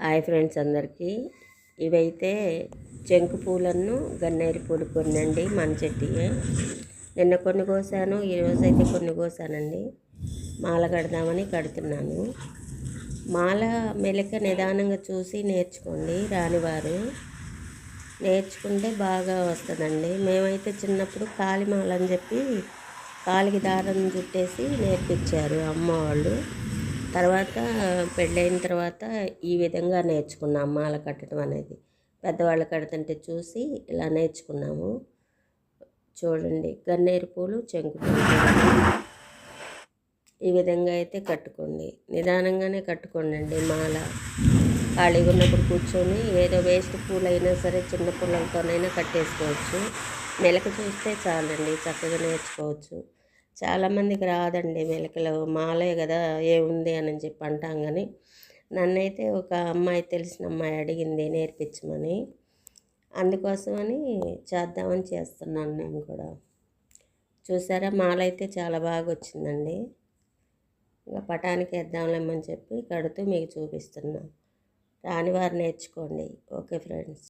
Hi friends అందరికీ. ఇవైతే చెంకు పూలను గన్నేరు పూలు కొన్నండి మన చెట్టు నిన్న కొన్ని కోసాను ఈరోజు అయితే కొన్ని కోసానండి మాల కడదామని కడుతున్నాను. మాల మెలక నిదానంగా చూసి నేర్చుకోండి రానివారు. నేర్చుకుంటే బాగా వస్తుందండి. మేమైతే చిన్నప్పుడు కాలిమాల అని చెప్పి కాలికి దారం చుట్టేసి నేర్పించారు అమ్మ వాళ్ళు. తర్వాత పెళ్ళైన తర్వాత ఈ విధంగా నేర్చుకున్నాం మాల కట్టడం అనేది. పెద్దవాళ్ళు కడుతుంటే చూసి ఇలా నేర్చుకున్నాము. చూడండి గన్నేరు పూలు చెంకు ఈ విధంగా అయితే కట్టుకోండి. నిదానంగానే కట్టుకోండి మాల. ఖాళీగా ఉన్నప్పుడు కూర్చొని ఏదో వేస్ట్ పూలైనా సరే చిన్న పూలతోనైనా కట్టేసుకోవచ్చు. నెలకు చూస్తే చాలండి చక్కగా నేర్చుకోవచ్చు. చాలామందికి రాదండి మెలకలు మాలే కదా ఏముంది అని చెప్పి అంటాం కానీ నన్నైతే ఒక అమ్మాయి తెలిసిన అమ్మాయి అడిగింది నేర్పించమని. అందుకోసమని చేద్దామని చేస్తున్నాను నేను కూడా. చూసారా? మాలైతే చాలా బాగా వచ్చిందండి. ఇంకా పటానికి వేద్దాంలేమని చెప్పి కడుతూ మీకు చూపిస్తున్నాను రాని వారు నేర్చుకోండి. Okay friends.